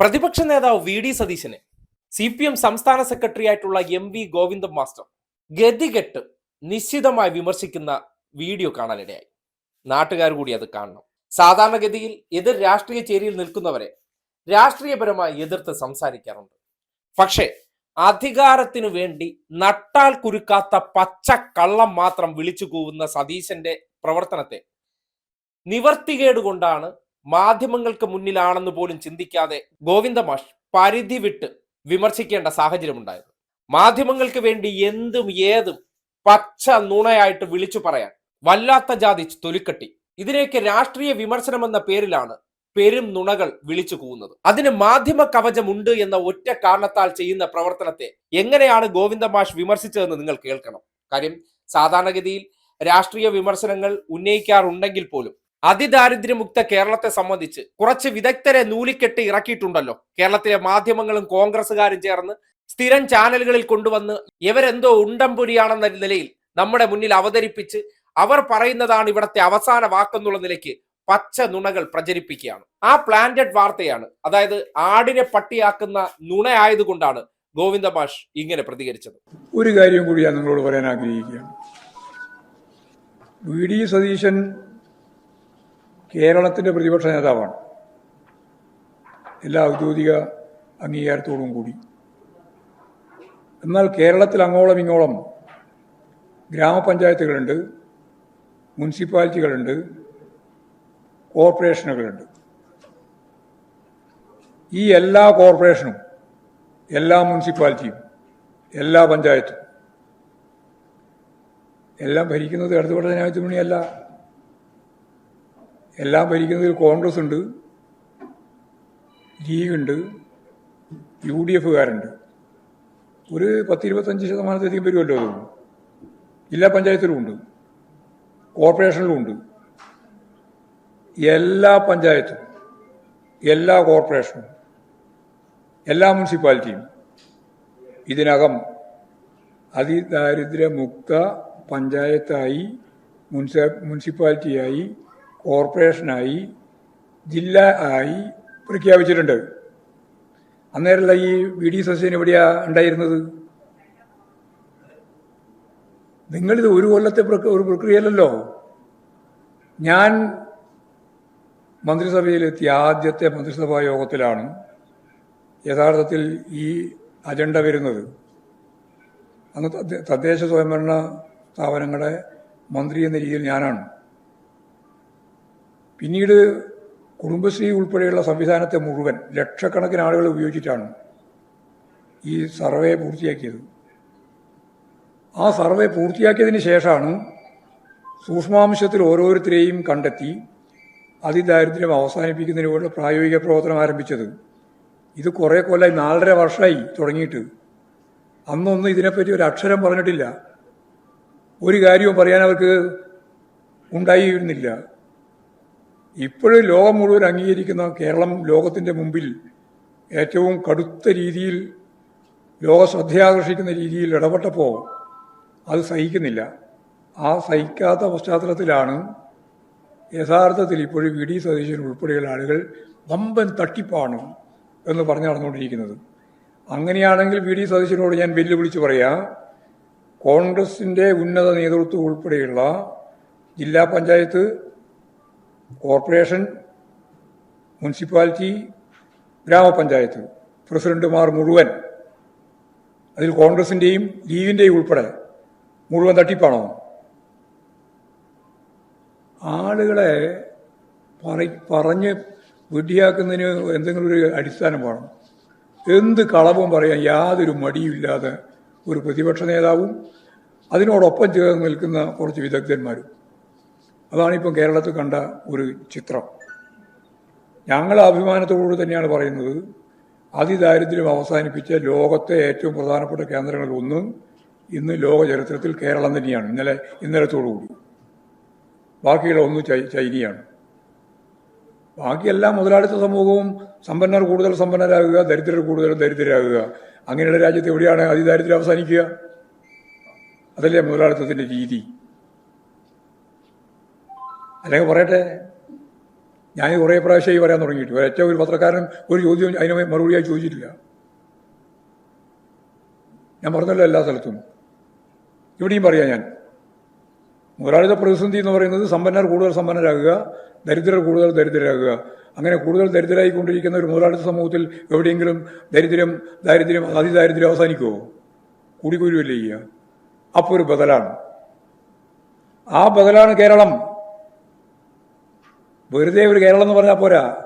പ്രതിപക്ഷ നേതാവ് V D സതീശനെ സി പി എം സംസ്ഥാന സെക്രട്ടറി ആയിട്ടുള്ള എം വി ഗോവിന്ദൻ മാസ്റ്റർ ഗതികെട്ട് നിശ്ചിതമായി വിമർശിക്കുന്ന വീഡിയോ കാണാനിടയായി. നാട്ടുകാർ കൂടി അത് കാണണം. സാധാരണഗതിയിൽ എതിർ രാഷ്ട്രീയ ചേരിയിൽ നിൽക്കുന്നവരെ രാഷ്ട്രീയപരമായി എതിർത്ത് സംസാരിക്കാറുണ്ട്. പക്ഷേ അധികാരത്തിനു വേണ്ടി നട്ടാൽ കുരുക്കാത്ത പച്ച കള്ളം മാത്രം വിളിച്ചു കൂവുന്ന സതീശന്റെ പ്രവർത്തനത്തെ നിവർത്തികേട് കൊണ്ടാണ് മാധ്യമങ്ങൾക്ക് മുന്നിലാണെന്ന് പോലും ചിന്തിക്കാതെ ഗോവിന്ദ മാഷ് പരിധി വിട്ട് വിമർശിക്കേണ്ട സാഹചര്യമുണ്ടായിരുന്നു. മാധ്യമങ്ങൾക്ക് വേണ്ടി എന്തും ഏതും പച്ച നുണയായിട്ട് വിളിച്ചു പറയാൻ വല്ലാത്ത ജാതി തൊലിക്കട്ടി. ഇതിനെയൊക്കെ രാഷ്ട്രീയ വിമർശനം എന്ന പേരിലാണ് പെരും നുണകൾ വിളിച്ചു കൂവുന്നത്. അതിന് മാധ്യമ കവചമുണ്ട് എന്ന ഒറ്റ കാരണത്താൽ ചെയ്യുന്ന പ്രവർത്തനത്തെ എങ്ങനെയാണ് ഗോവിന്ദ മാഷ് വിമർശിച്ചതെന്ന് നിങ്ങൾ കേൾക്കണം. കാര്യം സാധാരണഗതിയിൽ രാഷ്ട്രീയ വിമർശനങ്ങൾ ഉന്നയിക്കാറുണ്ടെങ്കിൽ പോലും അതിദാരിദ്ര്യമുക്ത കേരളത്തെ സംബന്ധിച്ച് കുറച്ച് വിദഗ്ധരെ നൂലിക്കെട്ട് ഇറക്കിയിട്ടുണ്ടല്ലോ. കേരളത്തിലെ മാധ്യമങ്ങളും കോൺഗ്രസുകാരും ചേർന്ന് സ്ഥിരം ചാനലുകളിൽ കൊണ്ടുവന്ന് ഇവരെന്തോ ഉണ്ടംപുരിയാണെന്ന നിലയിൽ നമ്മുടെ മുന്നിൽ അവതരിപ്പിച്ച് അവർ പറയുന്നതാണ് ഇവിടത്തെ അവസാന വാക്കെന്നുള്ള നിലയ്ക്ക് പച്ച നുണകൾ പ്രചരിപ്പിക്കുകയാണ്. ആ പ്ലാന്റഡ് വാർത്തയാണ് അതായത് ആടിനെ പട്ടിയാക്കുന്ന നുണയായതുകൊണ്ടാണ് ഗോവിന്ദ മാഷ് ഇങ്ങനെ പ്രതികരിച്ചത്. ഒരു കാര്യം കൂടി ഞാൻ നിങ്ങളോട് പറയാൻ ആഗ്രഹിക്കുകയാണ്. വി. ഡി. സതീശൻ കേരളത്തിന്റെ പ്രതിപക്ഷ നേതാവാണ്. എല്ലാ ഔദ്യോഗിക അംഗീകാരത്തോടും കൂടി. എന്നാൽ കേരളത്തിൽ അങ്ങോളം ഇങ്ങോളം ഗ്രാമപഞ്ചായത്തുകളുണ്ട് മുനിസിപ്പാലിറ്റികളുണ്ട് കോർപ്പറേഷനുകളുണ്ട്. ഈ എല്ലാ കോർപ്പറേഷനും എല്ലാ മുനിസിപ്പാലിറ്റിയും എല്ലാ പഞ്ചായത്തും എല്ലാം ഭരിക്കുന്നത് ഇടതുപക്ഷ ജനാധിപത്യ മുന്നണിയല്ല എല്ലാം ഭരിക്കുന്നതിൽ കോൺഗ്രസ് ഉണ്ട് ലീഗുണ്ട് യു ഡി എഫുകാരുണ്ട് ഒരു പത്തിരുപത്തഞ്ച് ശതമാനത്തിലധികം വരുമല്ലോ അത്. ജില്ലാ പഞ്ചായത്തിലും ഉണ്ട് കോർപ്പറേഷനിലും ഉണ്ട്. എല്ലാ പഞ്ചായത്തും എല്ലാ കോർപ്പറേഷനും എല്ലാ മുനിസിപ്പാലിറ്റിയും ഇതിനകം അതിദാരിദ്ര്യമുക്ത പഞ്ചായത്തായി മുനിസി മുനിസിപ്പാലിറ്റിയായി കോർപ്പറേഷനായി ജില്ല ആയി പ്രഖ്യാപിച്ചിട്ടുണ്ട്. അന്നേരമല്ല ഈ വി ഡി സസ്യൻ എവിടെയാ ഉണ്ടായിരുന്നത്? നിങ്ങളിത് ഒരു കൊല്ലത്തെ ഒരു പ്രക്രിയയല്ലല്ലോ. ഞാൻ മന്ത്രിസഭയിലെത്തിയ ആദ്യത്തെ മന്ത്രിസഭാ യോഗത്തിലാണ് യഥാർത്ഥത്തിൽ ഈ അജണ്ട വരുന്നത്. അന്ന് തദ്ദേ- തദ്ദേശ സ്വയംഭരണ സ്ഥാപനങ്ങളുടെ മന്ത്രി എന്ന രീതിയിൽ ഞാനാണ്. പിന്നീട് കുടുംബശ്രീ ഉൾപ്പെടെയുള്ള സംവിധാനത്തെ മുഴുവൻ ലക്ഷക്കണക്കിന് ആളുകൾ ഉപയോഗിച്ചിട്ടാണ് ഈ സർവേ പൂർത്തിയാക്കിയത്. ആ സർവേ പൂർത്തിയാക്കിയതിന് ശേഷമാണ് സൂക്ഷ്മാംശത്തിൽ ഓരോരുത്തരെയും കണ്ടെത്തി അതിദാരിദ്ര്യം അവസാനിപ്പിക്കുന്നതിന് വേണ്ടി പ്രായോഗിക പ്രവർത്തനം ആരംഭിച്ചത്. ഇത് കുറേ കൊല്ലമായി നാലര വർഷമായി തുടങ്ങിയിട്ട്. അന്നൊന്നും ഇതിനെപ്പറ്റി ഒരു അക്ഷരം പറഞ്ഞിട്ടില്ല. ഒരു കാര്യവും പറയാൻ അവർക്ക് ഉണ്ടായിരുന്നില്ല. ഇപ്പോഴും ലോകം മുഴുവൻ അംഗീകരിക്കുന്ന കേരളം ലോകത്തിന്റെ മുമ്പിൽ ഏറ്റവും കടുത്ത രീതിയിൽ ലോക ശ്രദ്ധയാകർഷിക്കുന്ന രീതിയിൽ ഇടപെട്ടപ്പോൾ അത് സഹിക്കുന്നില്ല. ആ സഹിക്കാത്ത പശ്ചാത്തലത്തിലാണ് യഥാർത്ഥത്തിൽ ഇപ്പോഴും വി ഡി സതീശൻ ഉൾപ്പെടെയുള്ള ആളുകൾ വമ്പൻ തട്ടിപ്പാണ് എന്ന് പറഞ്ഞു നടന്നുകൊണ്ടിരിക്കുന്നത്. അങ്ങനെയാണെങ്കിൽ വി ഡി സതീശനോട് ഞാൻ വെല്ലുവിളിച്ച് പറയാം കോൺഗ്രസിന്റെ ഉന്നത നേതൃത്വം ഉൾപ്പെടെയുള്ള ജില്ലാ പഞ്ചായത്ത് കോർപ്പറേഷൻ മുനിസിപ്പാലിറ്റി ഗ്രാമപഞ്ചായത്ത് പ്രസിഡന്റുമാർ മുഴുവൻ അതിൽ കോൺഗ്രസിന്റെയും ലീഗിന്റെയും ഉൾപ്പെടെ മുഴുവൻ തട്ടിപ്പാണോ? ആളുകളെ പറ പറഞ്ഞ് വിഡ്ഢിയാക്കുന്നതിന് എന്തെങ്കിലും ഒരു അടിസ്ഥാനം വേണം. എന്ത് കളവും പറയാൻ യാതൊരു മടിയുമില്ലാതെ ഒരു പ്രതിപക്ഷ നേതാവും അതിനോടൊപ്പം ചേർന്ന് നിൽക്കുന്ന കുറച്ച് വിദഗ്ധന്മാരും. അതാണിപ്പം കേരളത്തിൽ കണ്ട ഒരു ചിത്രം. ഞങ്ങൾ അഭിമാനത്തോടു തന്നെയാണ് പറയുന്നത് അതിദാരിദ്ര്യം അവസാനിപ്പിച്ച ലോകത്തെ ഏറ്റവും പ്രധാനപ്പെട്ട കേന്ദ്രങ്ങളിൽ ഒന്ന് ഇന്ന് ലോക ചരിത്രത്തിൽ കേരളം തന്നെയാണ് ഇന്നലെ ഇന്നലത്തോടുകൂടി. ബാക്കിയുള്ള ഒന്ന് ചൈനയാണ്. ബാക്കിയെല്ലാം മുതലാളിത്ത സമൂഹവും സമ്പന്നർ കൂടുതൽ സമ്പന്നരാകുക ദരിദ്രർ കൂടുതൽ ദരിദ്രരാകുക. അങ്ങനെയുള്ള രാജ്യത്ത് എവിടെയാണ് അതിദാരിദ്ര്യം അവസാനിക്കുക? അതല്ലേ മുതലാളിത്തത്തിന്റെ രീതി. അല്ലെങ്കിൽ പറയട്ടെ ഞാൻ കുറേ പ്രാവശ്യം ഈ പറയാൻ തുടങ്ങിയിട്ട്. ഒരൊറ്റ ഒരു പത്രക്കാരൻ ഒരു ചോദ്യം അതിന് മറുപടിയായി ചോദിച്ചിട്ടില്ല. ഞാൻ പറഞ്ഞല്ലോ എല്ലാ സ്ഥലത്തും. ഇവിടെയും പറയാം ഞാൻ. മുതലാളിത്ത പ്രതിസന്ധി എന്ന് പറയുന്നത് സമ്പന്നർ കൂടുതൽ സമ്പന്നരാകുക ദരിദ്രർ കൂടുതൽ ദരിദ്രരാകുക. അങ്ങനെ കൂടുതൽ ദരിദ്രരായിക്കൊണ്ടിരിക്കുന്ന ഒരു മുതലാളിത്ത സമൂഹത്തിൽ എവിടെയെങ്കിലും ദരിദ്രം ദാരിദ്ര്യം അതിദാരിദ്ര്യം അവസാനിക്കുമോ കൂടിക്കൂരുവല്ലേ ചെയ്യുക? അപ്പോൾ ഒരു ബദലാണ്. ആ ബദലാണ് കേരളം. വെറുതെ ഒരു കേരളം എന്ന് പറഞ്ഞാൽ പോരാ.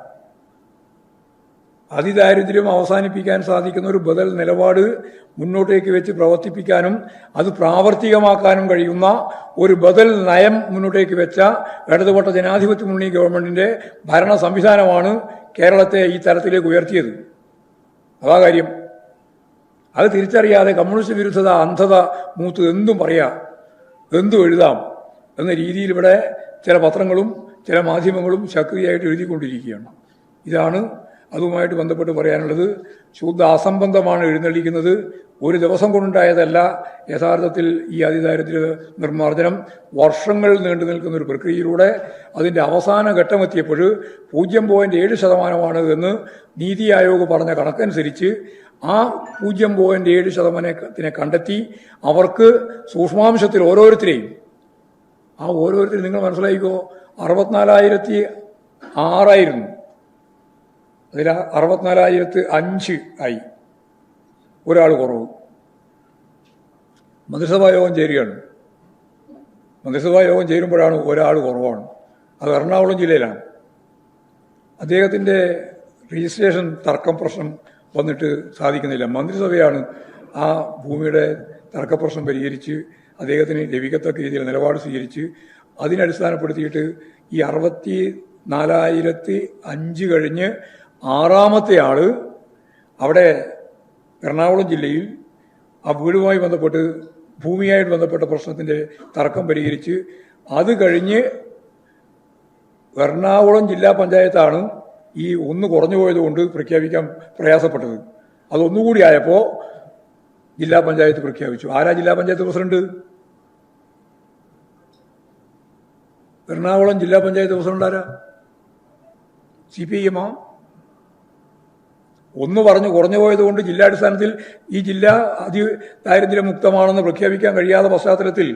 അതിദാരിദ്ര്യം അവസാനിപ്പിക്കാൻ സാധിക്കുന്ന ഒരു ബദൽ നിലപാട് മുന്നോട്ടേക്ക് വെച്ച് പ്രവർത്തിപ്പിക്കാനും അത് പ്രാവർത്തികമാക്കാനും കഴിയുന്ന ഒരു ബദൽ നയം മുന്നോട്ടേക്ക് വെച്ച ഇടതുപക്ഷ ജനാധിപത്യ മുന്നണി ഗവൺമെന്റിന്റെ ഭരണ സംവിധാനമാണ് കേരളത്തെ ഈ തരത്തിലേക്ക് ഉയർത്തിയത്. അതാ കാര്യം. അത് തിരിച്ചറിയാതെ കമ്മ്യൂണിസ്റ്റ് വിരുദ്ധത അന്ധത മൂത്ത് എന്തും പറയാം എന്തും എഴുതാം എന്ന രീതിയിൽ ഇവിടെ ചില പത്രങ്ങളും ചില മാധ്യമങ്ങളും ശക്തിയായിട്ട് എഴുതിക്കൊണ്ടിരിക്കുകയാണ്. ഇതാണ് അതുമായിട്ട് ബന്ധപ്പെട്ട് പറയാനുള്ളത്. ശുദ്ധ അസംബന്ധമാണ് എഴുന്നള്ളിക്കുന്നത്. ഒരു ദിവസം കൊണ്ടുണ്ടായതല്ല. യഥാർത്ഥത്തിൽ ഈ അതിദാരിദ്ര്യ നിർമ്മാർജനം വർഷങ്ങൾ നീണ്ടു നിൽക്കുന്ന ഒരു പ്രക്രിയയിലൂടെ അതിന്റെ അവസാന ഘട്ടമെത്തിയപ്പോൾ പൂജ്യം പോയിന്റ് ഏഴ് ശതമാനമാണ് എന്ന് നീതി ആയോഗ് പറഞ്ഞ കണക്കനുസരിച്ച് ആ പൂജ്യം പോയിന്റ് ഏഴ് ശതമാനത്തിനെ കണ്ടെത്തി അവർക്ക് സൂക്ഷ്മാംശത്തിൽ ഓരോരുത്തരെയും ആ ഓരോരുത്തരും നിങ്ങൾ മനസ്സിലായിക്കോ? അറുപത്തിനാലായിരത്തി ആറായിരുന്നു. അതിൽ അറുപത്തിനാലായിരത്തി അഞ്ച് ആയി. ഒരാൾ കുറവ്. മന്ത്രിസഭാ യോഗം ചേരുകയാണ്. മന്ത്രിസഭാ യോഗം ചേരുമ്പോഴാണ് ഒരാൾ കുറവാണ്. അത് എറണാകുളം ജില്ലയിലാണ്. അദ്ദേഹത്തിന്റെ രജിസ്ട്രേഷൻ തർക്കം പ്രശ്നം വന്നിട്ട് സാധിക്കുന്നില്ല. മന്ത്രിസഭയാണ് ആ ഭൂമിയുടെ തർക്കപ്രശ്നം പരിഹരിച്ച് അദ്ദേഹത്തിന് ലഭിക്കത്തക്ക രീതിയിൽ നിലപാട് സ്വീകരിച്ച് അതിനടിസ്ഥാനപ്പെടുത്തിയിട്ട് ഈ അറുപത്തി നാലായിരത്തി അഞ്ച് കഴിഞ്ഞ് ആറാമത്തെ ആൾ അവിടെ എറണാകുളം ജില്ലയിൽ ആ വീടുമായി ബന്ധപ്പെട്ട് ഭൂമിയായിട്ട് ബന്ധപ്പെട്ട പ്രശ്നത്തിന്റെ തർക്കം പരിഹരിച്ച് അത് കഴിഞ്ഞ് എറണാകുളം ജില്ലാ പഞ്ചായത്താണ് ഈ ഒന്ന് കുറഞ്ഞു പോയതുകൊണ്ട് പ്രഖ്യാപിക്കാൻ പ്രയാസപ്പെട്ടത്. അതൊന്നുകൂടി ആയപ്പോൾ ജില്ലാ പഞ്ചായത്ത് പ്രഖ്യാപിച്ചു. ആരാ ജില്ലാ പഞ്ചായത്ത് പ്രസിഡന്റ്? എറണാകുളം ജില്ലാ പഞ്ചായത്ത് പ്രസിഡന്റ് ആരാ? സി പി എമ്മോ ഒന്ന് പറഞ്ഞു കുറഞ്ഞു പോയതുകൊണ്ട് ജില്ലാടിസ്ഥാനത്തിൽ ഈ ജില്ല അതി ദാരിദ്ര്യമുക്തമാണെന്ന് പ്രഖ്യാപിക്കാൻ കഴിയാത്ത പശ്ചാത്തലത്തിൽ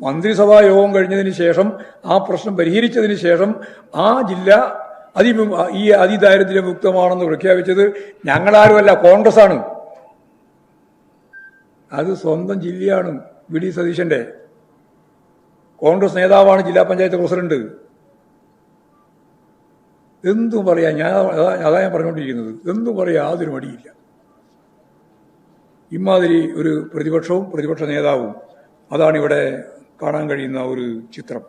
മന്ത്രിസഭാ യോഗം കഴിഞ്ഞതിന് ശേഷം ആ പ്രശ്നം പരിഹരിച്ചതിന് ശേഷം ആ ജില്ല അതി ഈ അതിദാരിദ്ര്യമുക്തമാണെന്ന് പ്രഖ്യാപിച്ചത് ഞങ്ങളാരുമല്ല കോൺഗ്രസ് ആണ് അത് സ്വന്തം ജില്ലയാണ് വി ഡി സതീശന്റെ. കോൺഗ്രസ് നേതാവാണ് ജില്ലാ പഞ്ചായത്ത് പ്രസിഡന്റ്. എന്തും പറയാം ഞാൻ അതാ ഞാൻ പറഞ്ഞുകൊണ്ടിരിക്കുന്നത്. എന്തും പറയാം യാതൊരു മടിയില്ല. ഇമാതിരി ഒരു പ്രതിപക്ഷവും പ്രതിപക്ഷ നേതാവും അതാണ് ഇവിടെ കാണാൻ കഴിയുന്ന ഒരു ചിത്രം.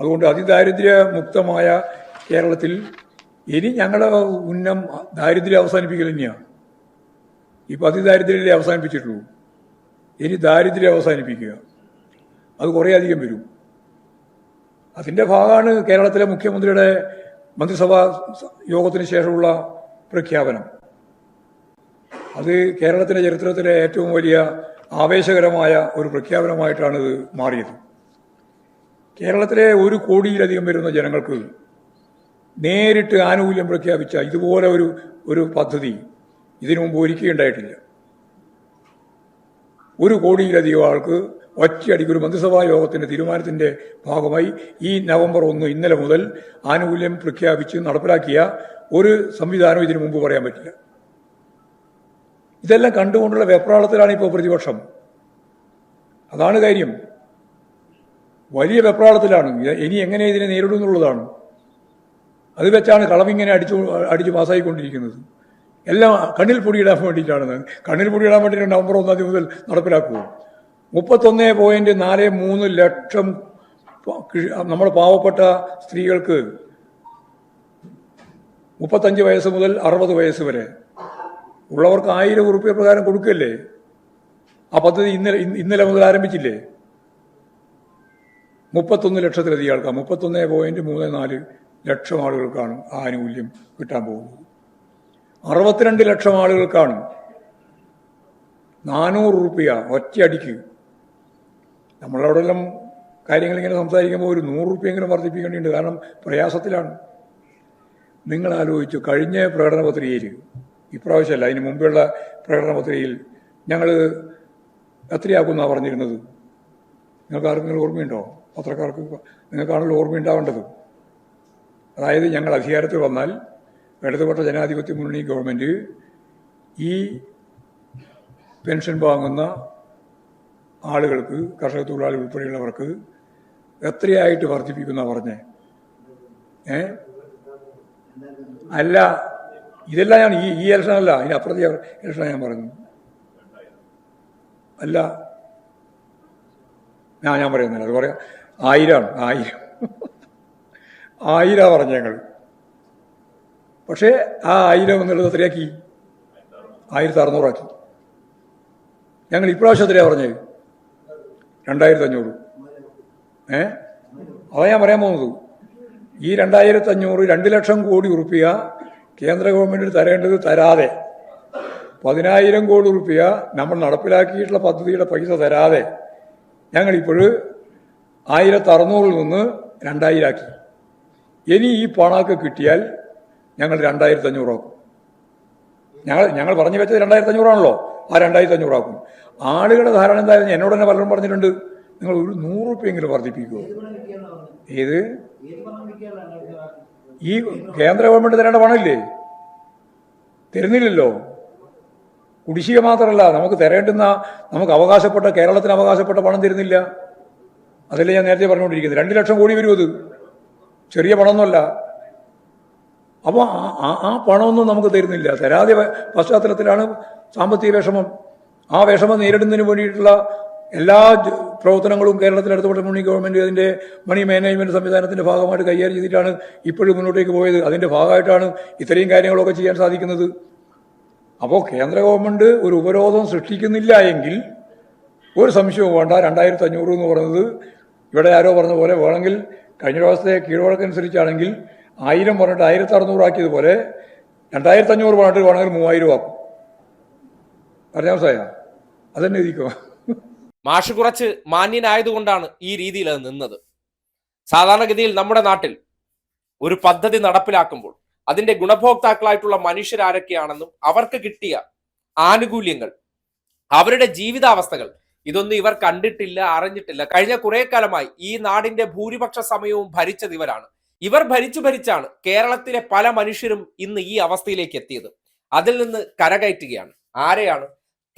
അതുകൊണ്ട് അതിദാരിദ്ര്യ മുക്തമായ കേരളത്തിൽ ഇനി ഞങ്ങളുടെ ഉന്നം ദാരിദ്ര്യം അവസാനിപ്പിക്കൽ തന്നെയാണ് ഇപ്പം അതിദാരിദ്ര്യമല്ലേ അവസാനിപ്പിച്ചിട്ടുള്ളൂ. ഇനി ദാരിദ്ര്യം അവസാനിപ്പിക്കുക. അത് കുറേ അധികം വരും. അതിന്റെ ഭാഗമാണ് കേരളത്തിലെ മുഖ്യമന്ത്രിയുടെ മന്ത്രിസഭാ യോഗത്തിന് ശേഷമുള്ള പ്രഖ്യാപനം. അത് കേരളത്തിന്റെ ചരിത്രത്തിലെ ഏറ്റവും വലിയ ആവേശകരമായ ഒരു പ്രഖ്യാപനമായിട്ടാണ് ഇത് മാറിയത്. കേരളത്തിലെ ഒരു കോടിയിലധികം വരുന്ന ജനങ്ങൾക്ക് നേരിട്ട് ആനുകൂല്യം പ്രഖ്യാപിച്ച ഇതുപോലെ ഒരു ഒരു പദ്ധതി ഇതിനു മുമ്പ് ഒരിക്കുകയുണ്ടായിട്ടില്ല ഒരു കോടിയിലധികം ആൾക്ക് ഒറ്റയടിക്ക് ഒരു മന്ത്രിസഭാ യോഗത്തിന്റെ തീരുമാനത്തിന്റെ ഭാഗമായി ഈ നവംബർ ഒന്ന് ഇന്നലെ മുതൽ ആനുകൂല്യം പ്രഖ്യാപിച്ച് നടപ്പിലാക്കിയ ഒരു സംവിധാനം ഇതിനു മുമ്പ് പറയാൻ പറ്റില്ല. ഇതെല്ലാം കണ്ടുകൊണ്ടുള്ള വെപ്രാളത്തിലാണ് ഇപ്പോൾ പ്രതിപക്ഷം. അതാണ് കാര്യം. വലിയ വെപ്രാളത്തിലാണ്. ഇനി എങ്ങനെ ഇതിനെ നേരിടും എന്നുള്ളതാണ്. അത് വെച്ചാണ് കളമിങ്ങനെ അടിച്ചു അടിച്ചു പാസ്സായിക്കൊണ്ടിരിക്കുന്നത് എല്ലാം കണ്ണിൽ പൊടിയിടാൻ വേണ്ടിയിട്ടാണ്. കണ്ണിൽ പൊടിയിടാൻ വേണ്ടിയിട്ട് നവംബർ ഒന്നാം തീയതി മുതൽ നടപ്പിലാക്കുമോ മുപ്പത്തൊന്ന് പോയിന്റ് നാല് മൂന്ന് ലക്ഷം നമ്മുടെ പാവപ്പെട്ട സ്ത്രീകൾക്ക് മുപ്പത്തഞ്ച് വയസ്സ് മുതൽ അറുപത് വയസ്സ് വരെ. ഉള്ളവർക്ക് ആയിരം ഉറുപ്പ്യ പ്രകാരം കൊടുക്കല്ലേ? ആ പദ്ധതി ഇന്നലെ ഇന്നലെ മുതൽ ആരംഭിച്ചില്ലേ? മുപ്പത്തൊന്ന് ലക്ഷത്തിലധികം ആൾക്കാർ മുപ്പത്തൊന്ന് പോയിന്റ് മൂന്ന് നാല് ലക്ഷം ആളുകൾക്കാണ് ആനുകൂല്യം കിട്ടാൻ പോകുന്നത്. അറുപത്തിരണ്ട് ലക്ഷം ആളുകൾക്കാണ് നാനൂറ് റുപ്യ ഒറ്റയടിക്ക് നമ്മളവിടെല്ലാം കാര്യങ്ങളിങ്ങനെ സംസാരിക്കുമ്പോൾ ഒരു നൂറ് റുപ്യെങ്കിലും വർദ്ധിപ്പിക്കേണ്ടിയുണ്ട്. കാരണം പ്രയാസത്തിലാണ്. നിങ്ങൾ ആലോചിച്ചു കഴിഞ്ഞ പ്രകടന പത്രികയിൽ ഇപ്രാവശ്യമല്ല അതിന് മുമ്പുള്ള പ്രകടന പത്രികയിൽ ഞങ്ങൾ എത്രയാക്കുമെന്നാണ് പറഞ്ഞിരുന്നത്? നിങ്ങൾക്ക് ആർക്കെങ്കിലും ഓർമ്മയുണ്ടോ? പത്രക്കാർക്ക് നിങ്ങൾക്കാണല്ലോ ഓർമ്മയുണ്ടാവേണ്ടത്. അതായത് ഞങ്ങൾ അധികാരത്തിൽ വന്നാൽ ഇടതുപക്ഷ ജനാധിപത്യ മുന്നണി ഗവൺമെന്റ് ഈ പെൻഷൻ വാങ്ങുന്ന ആളുകൾക്ക് കർഷക തൊഴിലാളി ഉൾപ്പെടെയുള്ളവർക്ക് എത്രയായിട്ട് വർദ്ധിപ്പിക്കുന്ന പറഞ്ഞേ? ഏ? അല്ല ഇതെല്ലാം ഞാൻ ഈ ഈ ഇലക്ഷൻ അല്ല ഇനി അപ്പുറത്തെ ഇലക്ഷൻ ഞാൻ പറയുന്നു അല്ല ഞാൻ ഞാൻ പറയുന്നില്ല അത് പറയാം. ആയിരമാണ് ആയിരം. ആയിരം പറഞ്ഞ ഞങ്ങൾ പക്ഷേ ആ ആയിരം എന്നുള്ളത് എത്രയാക്കി? ആയിരത്തി അറുന്നൂറാക്കി. ഞങ്ങൾ ഇപ്രാവശ്യം എത്രയാണ് പറഞ്ഞത് രണ്ടായിരത്തി അഞ്ഞൂറ് ഏ? അതാ ഞാൻ പറയാൻ പോകുന്നത്. ഈ രണ്ടായിരത്തി അഞ്ഞൂറ് രണ്ട് ലക്ഷം കോടി ഉറുപ്പിക കേന്ദ്ര ഗവൺമെന്റിന് തരേണ്ടത് തരാതെ പതിനായിരം കോടി ഉറുപ്പിക നമ്മൾ നടപ്പിലാക്കിയിട്ടുള്ള പദ്ധതിയുടെ പൈസ തരാതെ ഞങ്ങളിപ്പോൾ ആയിരത്തി അറുന്നൂറിൽ നിന്ന് രണ്ടായിരാക്കി ഇനി ഈ പണമൊക്കെ കിട്ടിയാൽ ഞങ്ങൾ രണ്ടായിരത്തി അഞ്ഞൂറാക്കും ഞങ്ങൾ ഞങ്ങൾ പറഞ്ഞു വെച്ചത് രണ്ടായിരത്തി അഞ്ഞൂറാണല്ലോ ആ രണ്ടായിരത്തി അഞ്ഞൂറാക്കും ആളുകളുടെ ധാരണ എന്തായാലും എന്നോട് തന്നെ പലരും പറഞ്ഞിട്ടുണ്ട്. നിങ്ങൾ ഒരു നൂറ് റുപ്യെങ്കിലും വർദ്ധിപ്പിക്കുമോ ഏത്? ഈ കേന്ദ്ര ഗവൺമെന്റ് തരേണ്ട പണമില്ലേ? തരുന്നില്ലല്ലോ. കുടിശ്ശിക മാത്രമല്ല നമുക്ക് തരേണ്ടുന്ന നമുക്ക് അവകാശപ്പെട്ട കേരളത്തിന് അവകാശപ്പെട്ട പണം തരുന്നില്ല. അതല്ലേ ഞാൻ നേരത്തെ പറഞ്ഞുകൊണ്ടിരിക്കുന്നത്. രണ്ട് ലക്ഷം കോടി വരും അത്. ചെറിയ പണമൊന്നുമല്ല. അപ്പോൾ ആ പണമൊന്നും നമുക്ക് തരുന്നില്ല. തരാതെ പശ്ചാത്തലത്തിലാണ് സാമ്പത്തിക വിഷമം. ആ വിഷമം നേരിടുന്നതിന് വേണ്ടിയിട്ടുള്ള എല്ലാ പ്രവർത്തനങ്ങളും കേരളത്തിൽ അടുത്തപ്പെട്ട മുന്നണി ഗവൺമെന്റ് അതിന്റെ മണി മാനേജ്മെന്റ് സംവിധാനത്തിന്റെ ഭാഗമായിട്ട് കൈകാര്യം ചെയ്തിട്ടാണ് ഇപ്പോഴും മുന്നോട്ടേക്ക് പോയത്. അതിന്റെ ഭാഗമായിട്ടാണ് ഇത്രയും കാര്യങ്ങളൊക്കെ ചെയ്യാൻ സാധിക്കുന്നത്. അപ്പോൾ കേന്ദ്ര ഗവൺമെന്റ് ഒരു ഉപരോധം സൃഷ്ടിക്കുന്നില്ല എങ്കിൽ ഒരു സംശയവും വേണ്ട. രണ്ടായിരത്തി അഞ്ഞൂറ് എന്ന് പറയുന്നത് ഇവിടെ ആരോ പറഞ്ഞ പോലെ വേണമെങ്കിൽ കഴിഞ്ഞ പ്രാവശ്യത്തെ കീഴ്വഴക്കനുസരിച്ചാണെങ്കിൽ ആയിരം പറഞ്ഞിട്ട് ആയിരത്തി അറുന്നൂറാക്കിയതുപോലെ രണ്ടായിരത്തി അഞ്ഞൂറ് പറഞ്ഞിട്ട് വേണമെങ്കിൽ മൂവായിരം ആക്കും. പറഞ്ഞാൽ മനസ്സിലായ? അതന്നെ ഇരിക്കുക മാഷ് കുറച്ച് മാന്യനായതുകൊണ്ടാണ് ഈ രീതിയിൽ അത് നിന്നത്. സാധാരണഗതിയിൽ നമ്മുടെ നാട്ടിൽ ഒരു പദ്ധതി നടപ്പിലാക്കുമ്പോൾ അതിന്റെ ഗുണഭോക്താക്കളായിട്ടുള്ള മനുഷ്യരാരൊക്കെയാണെന്നും അവർക്ക് കിട്ടിയ ആനുകൂല്യങ്ങൾ അവരുടെ ജീവിതാവസ്ഥകൾ ഇതൊന്നും ഇവർ കണ്ടിട്ടില്ല അറിഞ്ഞിട്ടില്ല. കഴിഞ്ഞ കുറെ കാലമായി ഈ നാടിന്റെ ഭൂരിപക്ഷ സമയവും ഭരിച്ചത് ഇവരാണ്. ഇവർ ഭരിച്ചു ഭരിച്ചാണ് കേരളത്തിലെ പല മനുഷ്യരും ഇന്ന് ഈ അവസ്ഥയിലേക്ക് എത്തിയത്. അതിൽ നിന്ന് കരകയറ്റുകയാണ്. ആരെയാണ്?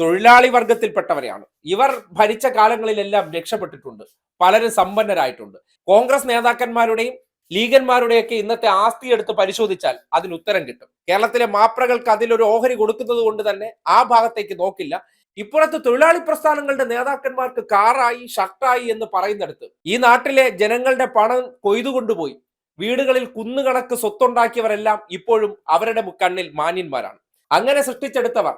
തൊഴിലാളി വർഗത്തിൽപ്പെട്ടവരെയാണ്. ഇവർ ഭരിച്ച കാലങ്ങളിലെല്ലാം രക്ഷപ്പെട്ടിട്ടുണ്ട്. പലരും സമ്പന്നരായിട്ടുണ്ട്. കോൺഗ്രസ് നേതാക്കന്മാരുടെയും ലീഗന്മാരുടെയൊക്കെ ഇന്നത്തെ ആസ്തി എടുത്ത് പരിശോധിച്ചാൽ അതിന് ഉത്തരം കിട്ടും. കേരളത്തിലെ മാപ്രകൾക്ക് അതിലൊരു ഓഹരി കൊടുക്കുന്നത് കൊണ്ട് തന്നെ ആ ഭാഗത്തേക്ക് നോക്കില്ല. ഇപ്പോഴത്തെ തൊഴിലാളി പ്രസ്ഥാനങ്ങളുടെ നേതാക്കന്മാർക്ക് കാറായി ഷർട്ടായി എന്ന് പറയുന്നിടത്ത് ഈ നാട്ടിലെ ജനങ്ങളുടെ പണം കൊയ്തുകൊണ്ടുപോയി. വീടുകളിൽ കുന്നുകണക്ക് സ്വത്തുണ്ടാക്കിയവരെല്ലാം ഇപ്പോഴും അവരുടെ കണ്ണിൽ മാന്യന്മാരാണ്. അങ്ങനെ സൃഷ്ടിച്ചെടുത്തവർ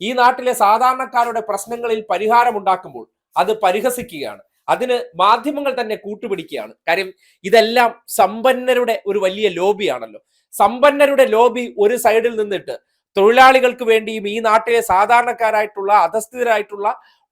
ഈ നാട്ടിലെ സാധാരണക്കാരുടെ പ്രശ്നങ്ങളിൽ പരിഹാരമുണ്ടാക്കുമ്പോൾ അത് പരിഹസിക്കുകയാണ്. അതിന് മാധ്യമങ്ങൾ തന്നെ കൂട്ടുപിടിക്കുകയാണ്. കാര്യം ഇതെല്ലാം സമ്പന്നരുടെ ഒരു വലിയ ലോബിയാണല്ലോ. സമ്പന്നരുടെ ലോബി ഒരു സൈഡിൽ നിന്നിട്ട് തൊഴിലാളികൾക്ക് വേണ്ടിയും ഈ നാട്ടിലെ സാധാരണക്കാരായിട്ടുള്ള അധസ്ഥിതരായിട്ടുള്ള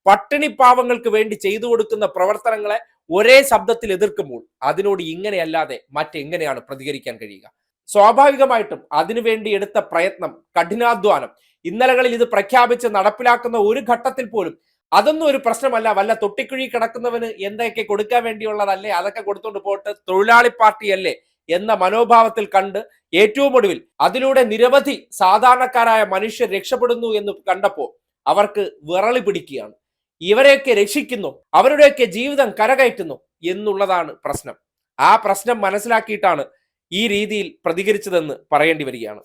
പട്ടിണി പാവങ്ങൾക്ക് വേണ്ടി ചെയ്തു കൊടുക്കുന്ന പ്രവർത്തനങ്ങളെ ഒരേ ശബ്ദത്തിൽ എതിർക്കുമ്പോൾ അതിനോട് ഇങ്ങനെയല്ലാതെ മറ്റെങ്ങനെയാണ് പ്രതികരിക്കാൻ കഴിയുക? സ്വാഭാവികമായിട്ടും അതിനുവേണ്ടി എടുത്ത പ്രയത്നം കഠിനാധ്വാനം ഇന്നലകളിൽ ഇത് പ്രഖ്യാപിച്ച് നടപ്പിലാക്കുന്ന ഒരു ഘട്ടത്തിൽ പോലും അതൊന്നും ഒരു പ്രശ്നമല്ല. വല്ല തൊട്ടിക്കുഴി കിടക്കുന്നവന് എന്തൊക്കെ കൊടുക്കാൻ വേണ്ടിയുള്ളതല്ലേ? അതൊക്കെ കൊടുത്തോണ്ട് പോയിട്ട് തൊഴിലാളി പാർട്ടിയല്ലേ എന്ന മനോഭാവത്തിൽ കണ്ട് ഏറ്റവും ഒടുവിൽ അതിലൂടെ നിരവധി സാധാരണക്കാരായ മനുഷ്യർ രക്ഷപ്പെടുന്നു എന്ന് കണ്ടപ്പോൾ അവർക്ക് വിറളി പിടിക്കുകയാണ്. ഇവരെയൊക്കെ രക്ഷിക്കുന്നു അവരുടെയൊക്കെ ജീവിതം കരകയറ്റുന്നു എന്നുള്ളതാണ് പ്രശ്നം. ആ പ്രശ്നം മനസ്സിലാക്കിയിട്ടാണ് ഈ രീതിയിൽ പ്രതികരിച്ചതെന്ന് പറയേണ്ടി വരികയാണ്.